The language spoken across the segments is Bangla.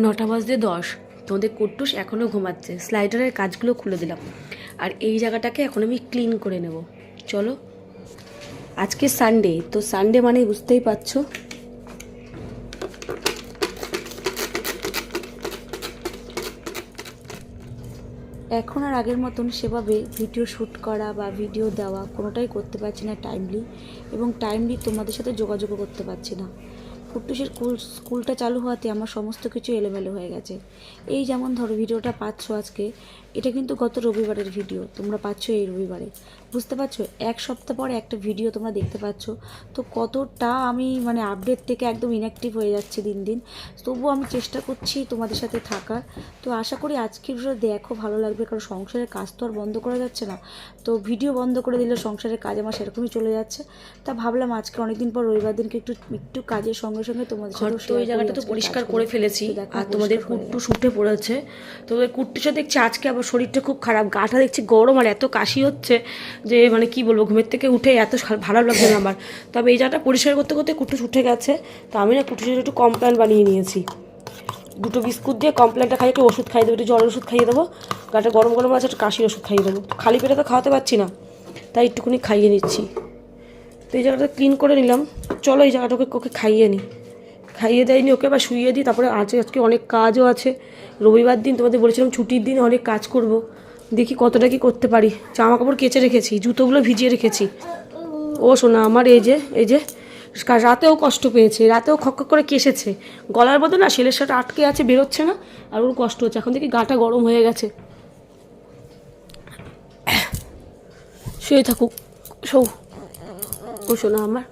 নটা বাজতে দশ। তোমাদের কুট্টুস এখনও ঘুমাচ্ছে। স্লাইডারের কাজগুলো খুলে দিলাম। আর এই জায়গাটাকে এখন আমি ক্লিন করে নেব। চলো। আজকে সানডে তো সানডে মানে বুঝতেই পারছ। এখন আর আগের মতন সেভাবে ভিডিও শ্যুট করা বা ভিডিও দেওয়া কোনোটাই করতে পারছি না টাইমলি এবং টাইমলি তোমাদের সাথে যোগাযোগও করতে পারছি না। কুট্টুসের স্কুল স্কুলটা চালু হওয়াতে আমার সমস্ত কিছু এলোমেলো হয়ে গেছে। এই যেমন ধরো, ভিডিওটা পাচ্ছ আজকে এটা কিন্তু গত রবিবারের ভিডিও তোমরা পাচ্ছ এই রবিবারে। বুঝতে পারছ? এক সপ্তাহ পরে একটা ভিডিও তোমরা দেখতে পাচ্ছ। তো কতটা আমি মানে আপডেট থেকে একদম ইনঅ্যাক্টিভ হয়ে যাচ্ছে দিন দিন। তবুও আমি চেষ্টা করছি তোমাদের সাথে থাকার। তো আশা করি আজকের ভিডিও দেখো ভালো লাগবে। কারণ সংসারের কাজ তো আর বন্ধ করা যাচ্ছে না। তো ভিডিও বন্ধ করে দিলে সংসারের কাজ আমার সেরকমই চলে যাচ্ছে। তা ভাবলাম আজকে অনেকদিন পর রবিবার দিনকে একটু একটু কাজের সঙ্গে সঙ্গে তোমাদের ওই জায়গাটা তো পরিষ্কার করে ফেলেছি। আর তোমাদের কুট্টু শুটে পড়েছে। তো ওই সাথে দেখছি আজকে আবার শরীরটা খুব খারাপ, গাটা দেখছি গরম আর এত কাশি হচ্ছে যে মানে কি বলব, ঘুমের থেকে উঠে এত ভালো লাগছে না আমার। তবে এই জায়গাটা পরিষ্কার করতে করতে কুট্টুস উঠে গেছে, তো আমি না কুট্টুসের একটু কমপ্ল্যান বানিয়ে নিয়েছি। দুটো বিস্কুট দিয়ে কমপ্ল্যানটা খাইয়ে একটু ওষুধ খাইয়ে দেবো, একটু জ্বরের ওষুধ খাইয়ে দেবো, গাটা গরম গরম আছে, একটু কাশির ওষুধ খাইয়ে দেবো। খালি পেটে তো খাওয়াতে পারছি না, তাই একটুখানি খাইয়ে নিচ্ছি। তো এই জায়গাটা ক্লিন করে নিলাম। চলো এই জায়গাটাকে ওকে খাইয়ে নিই খাইয়ে দেয়নি ওকে বা শুইয়ে দিই, তারপরে আজকে আজকে অনেক কাজও আছে। রবিবার দিন তোমাদের বলেছিলাম ছুটির দিন অনেক কাজ করব। দেখি কতটা কি করতে পারি। জামা কাপড় কেচে রেখেছি, জুতোগুলো ভিজিয়ে রেখেছি। ও শোনা আমার এই যে এই যে রাতেও কষ্ট পেয়েছে, রাতেও খক করে কেসেছে। গলার মধ্যে না ছেলের সাথে আটকে আছে, বেরোচ্ছে না, আর ওর কষ্ট হচ্ছে। এখন দেখি গাটা গরম হয়ে গেছে। শুয়ে থাকুক শৌ ও শোনা আমার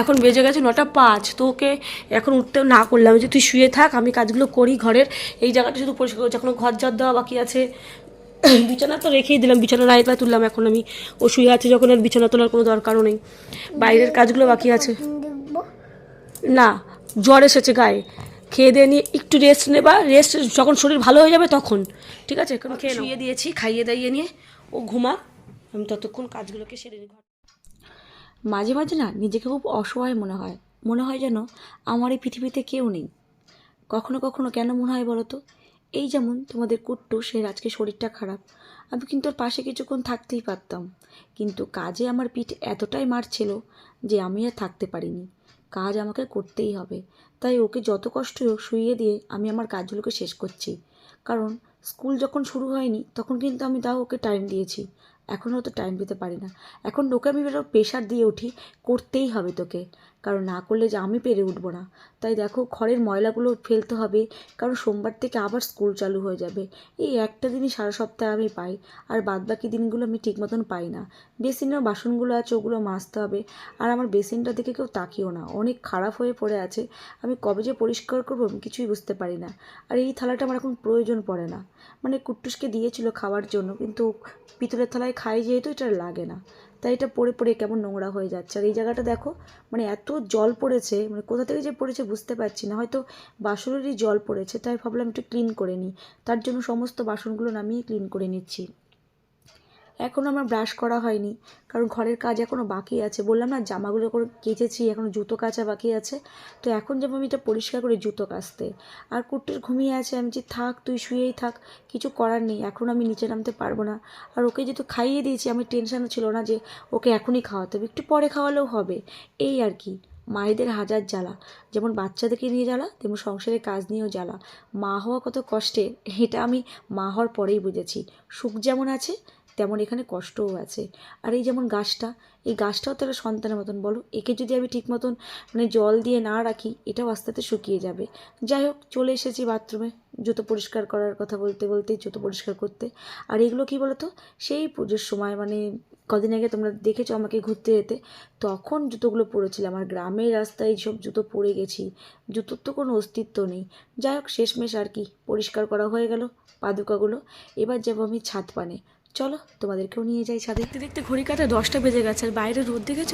এখন বেজে গেছে নটা পাঁচ, তো ওকে এখন উঠতেও না করলাম। যে তুই শুয়ে থাক, আমি কাজগুলো করি ঘরের। এই জায়গাটা শুধু পরিষ্কার করছি। এখন ঘর ঝাড় দেওয়া বাকি আছে। বিছানা তো রেখেই দিলাম। বিছানা রায় পায়ে তুললাম এখন আমি। ও শুয়ে আছে যখন, আর বিছানা তোলার কোনো দরকারও নেই। বাইরের কাজগুলো বাকি আছে। না, জ্বর এসেছে গায়ে। খেয়ে দিয়ে নিয়ে একটু রেস্ট নেবা। রেস্ট যখন শরীর ভালো হয়ে যাবে তখন। ঠিক আছে? খেয়ে শুয়ে দিয়েছি, খাইয়ে দাইয়ে নিয়ে। ও ঘুমা। আমি ততক্ষণ কাজগুলোকে সেরে নিই। মাঝে মাঝে না নিজেকে খুব অসহায় মনে হয়। মনে হয় যেন আমার এই পৃথিবীতে কেউ নেই। কখনো কখনো কেন মনে হয় বলো তো? এই যেমন তোমাদের কুট্টু, সে আজকে শরীরটা খারাপ। আমি কিন্তু ওর পাশে কিছুক্ষণ থাকতেই পারতাম। কিন্তু কাজে আমার পিঠ এতটাই মারছিল যে আমি আর থাকতে পারিনি। কাজ আমাকে করতেই হবে। তাই ওকে যত কষ্ট হোক শুইয়ে দিয়ে আমি আমার কাজগুলোকে শেষ করছি। কারণ স্কুল যখন শুরু হয়নি, তখন কিন্তু আমি তাও ওকে টাইম দিয়েছি। এখনও তো টাইম দিতে পারি না। এখন ওকে আমি এবার প্রেশার দিয়ে উঠি, করতেই হবে তোকে। কারণ না করলে যে আমি পেরে উঠবো না। তাই দেখো, ঘরের ময়লাগুলো ফেলতে হবে, কারণ সোমবার থেকে আবার স্কুল চালু হয়ে যাবে। এই একটা দিনই সারা সপ্তাহে আমি পাই, আর বাদ বাকি দিনগুলো আমি ঠিক মতন পাই না। বেসিনের বাসনগুলো আছে, ওগুলো মাজতে হবে। আর আমার বেসিনটা দেখে কেউ তাকিও না। অনেক খারাপ হয়ে পড়ে আছে। আমি কবে যে পরিষ্কার করব আমি কিছুই বুঝতে পারি না। আর এই থালাটা আমার এখন প্রয়োজন পড়ে না। মানে কুট্টুসকে দিয়েছিল খাওয়ার জন্য, কিন্তু পিতলের থালায় খাই যেহেতু এটা লাগে না। তাই এটা পড়ে পড়ে কেমন নোংরা হয়ে যাচ্ছে। আর এই জায়গাটা দেখো মানে এত জল পড়েছে মানে কোথা থেকে যে পড়েছে বুঝতে পারছি না। হয়তো বাসনেরই জল পড়েছে, তাই ভাবলাম একটু ক্লিন করে নিই। তার জন্য সমস্ত বাসনগুলো নামিয়ে ক্লিন করে নিচ্ছি। এখনও আমার ব্রাশ করা হয়নি। কারণ ঘরের কাজ এখনও বাকি আছে। বললাম না, জামাগুলো করে কেচেছি এখনও জুতো কাচা বাকি আছে। তো এখন যাব আমি এটা পরিষ্কার করে জুতো কাচতে। আর কুট্টুর ঘুমিয়ে আছে, আমি যে থাক, তুই শুয়েই থাক, কিছু করার নেই। এখন আমি নিচে নামতে পারব না। আর ওকে যেহেতু খাইয়ে দিয়েছি, আমার টেনশনও ছিল না যে ওকে এখনই খাওয়াতে হবে। একটু পরে খাওয়ালেও হবে। এই আর কি। মায়েদের হাজার জ্বালা। যেমন বাচ্চাদেরকে নিয়ে জ্বালা, তেমন সংসারের কাজ নিয়েও জ্বালা। মা হওয়া কত কষ্টে, এটা আমি মা হওয়ার পরেই বুঝেছি। সুখ যেমন আছে তেমন এখানে কষ্টও আছে। আর এই যেমন গাছটা, এই গাছটাও তো একটা সন্তানের মতন, বলো? একে যদি আমি ঠিক মতন মানে জল দিয়ে না রাখি, এটাও আস্তে আস্তে শুকিয়ে যাবে। যাই হোক, চলে এসেছি বাথরুমে জুতো পরিষ্কার করার কথা বলতে বলতে, জুতো পরিষ্কার করতে। আর এগুলো কি বলো তো সেই পুজোর সময় মানে কদিন আগে তোমরা দেখেছ আমাকে ঘুরতে যেতে, তখন জুতোগুলো পরেছিলাম। আর গ্রামের রাস্তায় এইসব জুতো পরে গেছি। জুতোর তো কোনো অস্তিত্ব নেই। যাই হোক, শেষমেশ আর কি, পরিষ্কার করা হয়ে গেল পাদুকাগুলো। এবার যাব আমি ছাদ পানে। চলো, তোমাদেরকেও নিয়ে যাই ছাদে। দেখতে দেখতে ঘড়ি কাটা দশটা বেজে গেছে, আর বাইরে রোদ দেখেছ?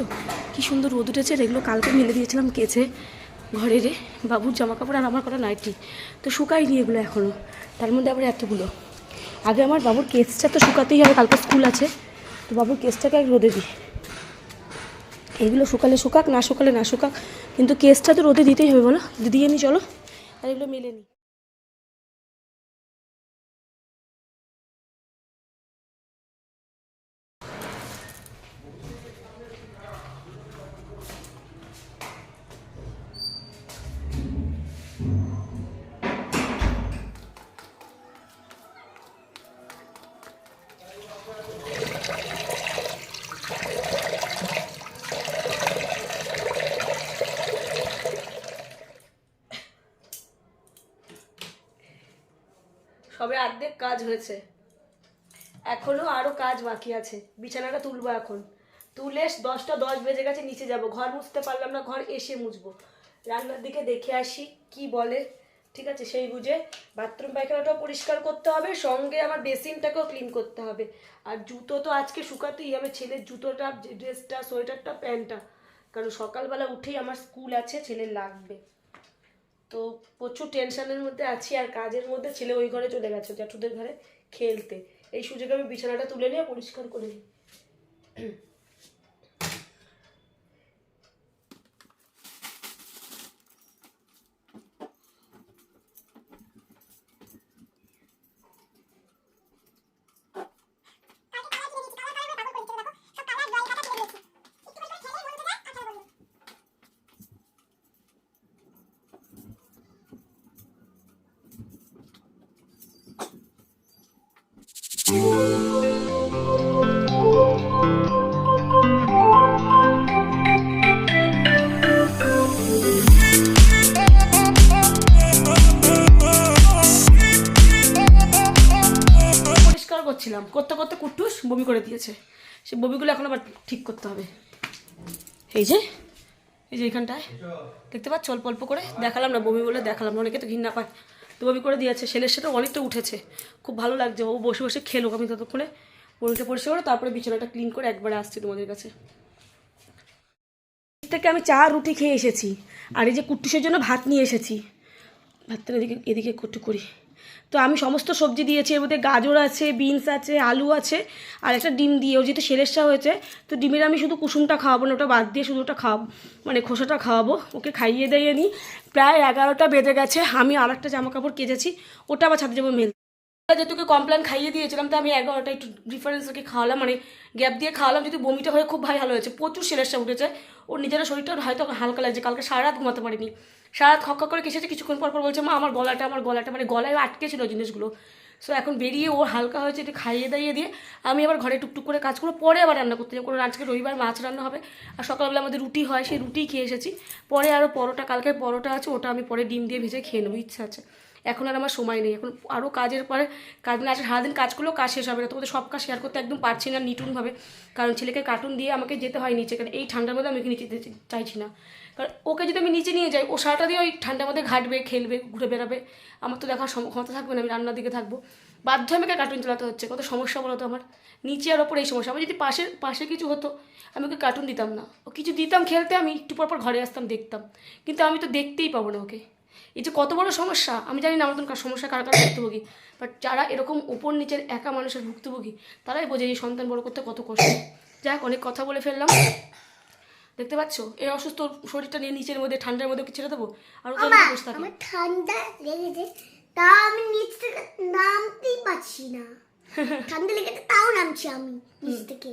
কি সুন্দর রোদ উঠেছে এগুলো কালকে মেলে দিয়েছিলাম কেচে ঘরে রে। বাবুর জামা কাপড় আর আমার কটা নাইটি। তো শুকাই শুকাইনি এগুলো এখনও তার মধ্যে আবার এতগুলো। আগে আমার বাবুর কেসটা তো শুকাতেই হবে, কালকে স্কুল আছে। তো বাবুর কেসটাকে এক রোদে দিই। এগুলো শুকালে শুকাক, না শুকালে না শুকাক, কিন্তু কেসটা তো রোদে দিতেই হবে, বলো? দিয়ে নি চলো, আর এগুলো মেলে নি। সবে অর্ধেক কাজ হয়েছে। এখনও আরও কাজ বাকি আছে। বিছানাটা তুলবো এখন। তুলে দশটা দশ বেজে গেছে, নিচে যাব। ঘর মুছতে পারলাম না, ঘর এসে মুছবো। রান্নার দিকে দেখে আসি, কি বলে। ঠিক আছে, সেই বুঝে বাথরুম পায়খানাটাও পরিষ্কার করতে হবে, সঙ্গে আমার বেসিনটাকেও ক্লিন করতে হবে। আর জুতো তো আজকে শুকাতেই হবে, ছেলের জুতোটা, ড্রেসটা, সোয়েটারটা, প্যান্টটা। কারণ সকালবেলা উঠেই আমার স্কুল আছে ছেলের লাগবে। তো প্রচুর টেনশনের মধ্যে আছি আর কাজের মধ্যে ছেলে ওই ঘরে চলে গেছে, জ্যাঠুদের ঘরে খেলতে। এই সুযোগে আমি বিছানাটা তুলে নিয়ে পরিষ্কার করে নিই। পরিষ্কার করছিলাম। করতে করতে কুট্টুস বমি করে দিয়েছে। সে বমিগুলো এখন আবার ঠিক করতে হবে। এই যে এই যে এখানটায়। দেখতে পাচ্ছ? অল্প অল্প করে দেখালাম না, বমি বলে দেখালাম অনেকে তো ঘৃণা পায়। তো বমি করে দিয়েছে। ছেলের সাথে অনেকটা উঠেছে। খুব ভালো লাগছে। ও বসে বসে খেলো আমি ততক্ষণে। বমিটা পরিষ্কার করে তারপরে বিছানাটা ক্লিন করে একবারে আসছি তোমাদের কাছে। থেকে আমি চা রুটি খেয়ে এসেছি। আর এই যে কুট্টুসের জন্য ভাত নিয়ে এসেছি। ভাতটা এদিকে এদিকে একটু করি। তো আমি সমস্ত সবজি দিয়েছি, এর মধ্যে গাজর আছে, বিনস আছে, আলু আছে, আর একটা ডিম দিয়ে ওর যেহেতু সেলেসা হয়েছে, তো ডিমের আমি শুধু কুসুমটা খাওয়াবো না, ওটা বাদ দিয়ে শুধু ওটা খাওয়াবো মানে খোসাটা খাওয়াবো, ওকে খাইয়ে দিয়ে নিই। প্রায় এগারোটা বেজে গেছে, আমি আর একটা জামা কাপড় কেচেছি, ওটা আবার ছাদে যাব মেল। যেহেতু কমপ্লেন খাইয়ে দিয়েছিলাম, তো আমি এগারোটা একটু ডিফারেন্স ওকে খাওয়ালাম মানে গ্যাপ দিয়ে খাওয়ালাম যদি বমিটা হয়ে খুব ভাই ভালো হয়েছে, প্রচুর সেলেসা উঠেছে, ওর নিজের শরীরটা হয়তো হালকা লাগছে, কালকে সারা রাত ঘুমাতে পারিনি। সারা খক্কা করে কেসেছে কিছুক্ষণ পর পর বলছে, মা, আমার গলাটা আমার গলাটা মানে গলায় আটকে ছিল জিনিসগুলো। সো এখন বেরিয়ে ও হালকা হয়েছে একটু খাইয়ে দাইয়ে দিয়ে, আমি আবার ঘরে টুকটুক করে কাজ করব পরে আবার রান্না করতে যাব। কারণ আজকে রবিবার মাছ রান্না হবে, আর সকালবেলা আমাদের রুটি হয়, সেই রুটি খেয়ে এসেছি। পরে আরও পরোটা, কালকে পরোটা আছে, ওটা আমি পরে ডিম দিয়ে ভেজে খেয়ে নেব, ইচ্ছা আছে। এখন আর আমার সময় নেই, এখন আরও কাজের পরে কাজ না আছে সারাদিন কাজ করলেও কাজ শেষ হবে না, তোমাদের সব কাজ শেয়ার করতে একদম পারছি না, নিটুনভাবে। কারণ ছেলেকে কার্টুন দিয়ে আমাকে যেতে হয় নিচে, কারণ এই ঠান্ডার মধ্যে আমি নিচে যেতে চাইছি না। কারণ ওকে যদি আমি নিচে নিয়ে যাই, ও সারাটা দিয়ে ওই ঠান্ডার মধ্যে ঘাটবে, খেলবে, ঘুরে বেড়াবে। আমার তো দেখার ক্ষমতা থাকবে না, আমি রান্নার দিকে থাকব। বাধ্য আমাকে কার্টুন চালাতে হচ্ছে, কত সমস্যা বলো তো আমার? নিচে আর ওপর এই সমস্যা। আমার যদি পাশে পাশে কিছু হতো, আমি ওকে কার্টুন দিতাম না। ও কিছু দিতাম খেলতে, আমি একটু পর পর ঘরে আসতাম, দেখতাম। কিন্তু আমি তো দেখতেই পাবো না ওকে। এই যে কত বড় সমস্যা, আমি জানি না আমার মতন সমস্যা, কার কার ভুক্তভোগী। বাট যারা এরকম উপর নিচের একা মানুষের ভুক্তভোগী, তারাই বোঝে এই সন্তান বড় করতে কত কষ্ট। যাক অনেক কথা বলে ফেললাম। দেখতে পাচ্ছ? এই অসুস্থ শরীরটা নিয়ে নিচের মধ্যে ঠান্ডার মধ্যে ছেড়ে দেবো? আর বসে থাকে। আমার ঠান্ডা লেগেছে তা আমি নিচ থেকে নামতেই পারছি না। ঠান্ডা লেগেছে তাও নামছি আমি নিচ থেকে।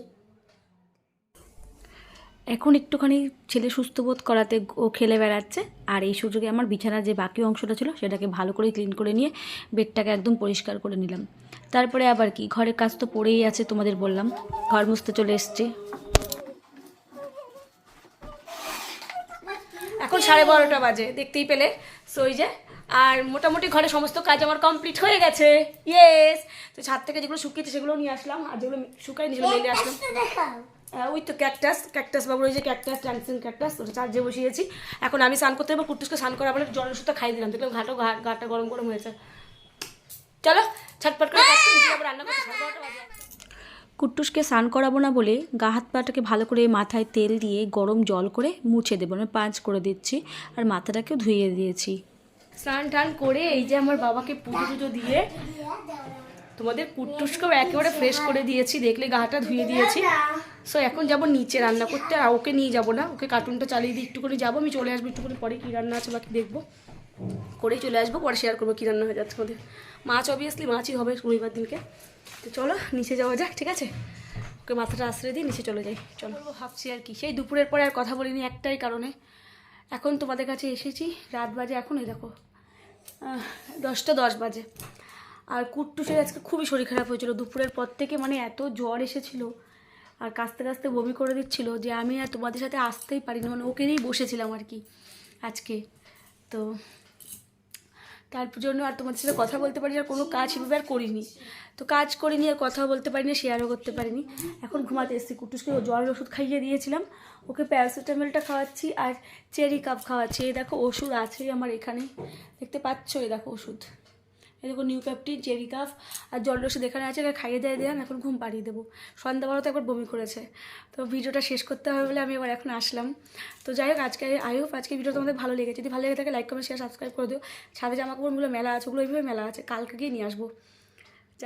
এখন একটুখানি ছেলে সুস্থ বোধ করাতে ও খেলে বেড়াচ্ছে আর এই সুযোগে আমার বিছানার যে বাকি অংশটা ছিল সেটাকে ভালো করে ক্লিন করে নিয়ে বেডটাকে একদম পরিষ্কার করে নিলাম। তারপরে আবার কি? ঘরের কাজ তো পড়েই আছে তোমাদের বললাম। ঘর মুছতে চলে এসছে। সাড়ে বারোটা বাজে দেখতেই পেলে। সো ওই যে আর মোটামুটি ঘরে সমস্ত কাজ আমার কমপ্লিট হয়ে গেছে। ইয়েস তো ছাদ থেকে যেগুলো শুকিয়েছে সেগুলো নিয়ে আসলাম আর যেগুলো শুকায়নি সেগুলো মেলে আসলাম। ওই তো ক্যাকটাস ক্যাকটাস বাবুর ওই যে ক্যাকটাস ডান্সিং ক্যাকটাস ওটা চার্জে বসিয়েছি। এখন আমি স্নান করতে যাব কুট্টুসকে স্নান করে আবার জলের সুতো খাই দিলাম। দেখলাম ঘাটও ঘা গাটা গরম গরম হয়েছে। চলো ছটপট করে রান্না করতে কুট্টুসকে স্নান করাবো না বলে গা হাত পাটাকে ভালো করে মাথায় তেল দিয়ে গরম জল করে মুছে দেবো। মানে পাঁচ করে দিচ্ছি আর মাথাটাকেও ধুইয়ে দিয়েছি। স্নান টান করে এই যে আমার বাবাকে পুজো টুজো দিয়ে তোমাদের কুট্টুসকেও একেবারে ফ্রেশ করে দিয়েছি। দেখলে গাটা ধুয়ে দিয়েছি। সো এখন যাব নিচে রান্না করতে। আর ওকে নিয়ে যাব না। ওকে কার্টুনটা চালিয়ে দিয়ে একটুখানি যাব। আমি চলে আসব একটুখানি পরে কী রান্না আছে বাকি দেখব। করেই চলে আসব, পরে শেয়ার করব কী রান্না হয়ে যাচ্ছে আমাদের। মাছ অবভিয়াসলি মাছই হবে রবিবার দিনকে। তো চলো, নিচে যাওয়া যাক, ঠিক আছে? ওকে মাথাটা আশ্রয় দিয়ে নিচে চলে যাই, চলো। ভাবছি আর কি সেই দুপুরের পরে আর কথা বলিনি একটাই কারণে। এখন তোমাদের কাছে এসেছি, রাত বাজে এখন, এই দেখো। দশটা দশ বাজে। আর কুট্টুসের আজকে খুবই শরীর খারাপ হয়েছিল। দুপুরের পর থেকে মানে এত জ্বর এসেছিল আর কাস্তে কাস্তে বমি করে দিচ্ছিল যে আমি আর তোমাদের সাথে আসতেই পারিনি। মানে ওকে নিয়েই বসেছিলাম আর কি আজকে। তো তার জন্য আর তোমাদের সাথে কথা বলতে পারি আর কোনো কাজ সেভাবে আর করিনি। তো কাজ করিনি আর কথাও বলতে পারিনি শেয়ারও করতে পারিনি। এখন ঘুমাতে এসেছি। কুটুসকে ও জ্বরের ওষুধ খাইয়ে দিয়েছিলাম। ওকে প্যারাসিটামলটা খাওয়াচ্ছি আর চেরি কাপ খাওয়াচ্ছি। এই দেখো ওষুধ আছেই আমার এখানে। দেখতে পাচ্ছ? এই দেখো ওষুধ। এই দেখো নিউ ক্যাপটি জেরি কাফ আর জল রসে এখানে আছে এখানে খাইয়ে দিয়ে দিলাম, এখন ঘুম পাড়িয়ে দেবো। সন্ধ্যাবেলা তো একবার বমি করেছে। তো ভিডিওটা শেষ করতে হবে বলে আমি এবার এখন আসলাম। তো যাই হোক, আজকে আই হোপ আজকে ভিডিও তোমাদের ভালো লেগেছে। যদি ভালো লেগে থাকে লাইক কমেন্ট শেয়ার সাবস্ক্রাইব করে দিও। ছাদে জামা কাপড়গুলো মেলা আছে, ওগুলো এইভাবে মেলা আছে। কালকে গিয়ে নিয়ে আসব।